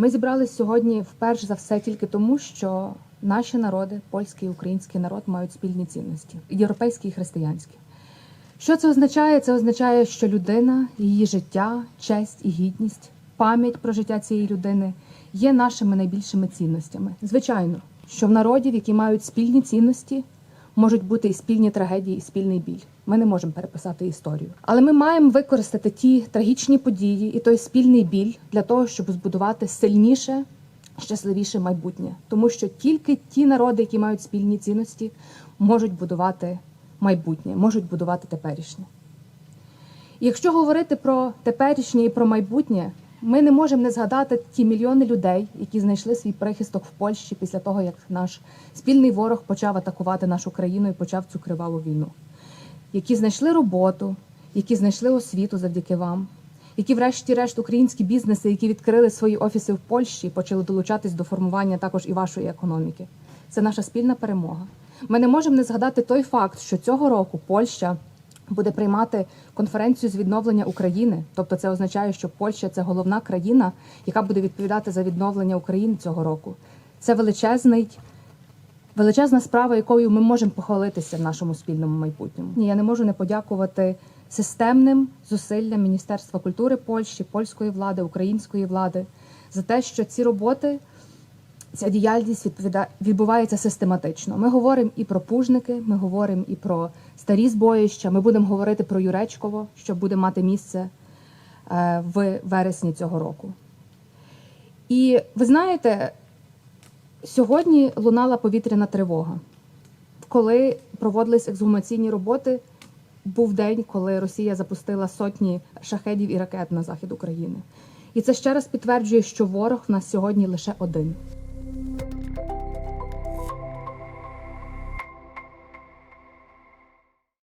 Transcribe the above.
Ми зібрались сьогодні вперше за все тільки тому, що наші народи, польський і український народ, мають спільні цінності європейські і християнські. Що це означає? Це означає, що людина, її життя, честь і гідність, пам'ять про життя цієї людини є нашими найбільшими цінностями. Звичайно, що в народів, які мають спільні цінності, можуть бути і спільні трагедії, і спільний біль. Ми не можемо переписати історію. Але ми маємо використати ті трагічні події і той спільний біль для того, щоб збудувати сильніше, щасливіше майбутнє. Тому що тільки ті народи, які мають спільні цінності, можуть будувати майбутнє, можуть будувати теперішнє. І якщо говорити про теперішнє і про майбутнє, ми не можемо не згадати ті мільйони людей, які знайшли свій прихисток в Польщі після того, як наш спільний ворог почав атакувати нашу країну і почав цю криваву війну, які знайшли роботу, які знайшли освіту завдяки вам, які, врешті-решт, українські бізнеси, які відкрили свої офіси в Польщі, почали долучатись до формування також і вашої економіки. Це наша спільна перемога. Ми не можемо не згадати той факт, що цього року Польща буде приймати конференцію з відновлення України. Тобто, це означає, що Польща це головна країна, яка буде відповідати за відновлення України цього року. Це величезний. Величезна справа, якою ми можемо похвалитися в нашому спільному майбутньому. Я не можу не подякувати системним зусиллям Міністерства культури Польщі, польської влади, української влади за те, що ці роботи ця діяльність відповіда... відбувається систематично. Ми говоримо і про пужники, ми говоримо і про старі збоїща. Ми будемо говорити про Юречково, що буде мати місце е, в вересні цього року. І ви знаєте, сьогодні лунала повітряна тривога. Коли проводились ексгумаційні роботи, був день, коли Росія запустила сотні шахедів і ракет на захід України. І це ще раз підтверджує, що ворог в нас сьогодні лише один.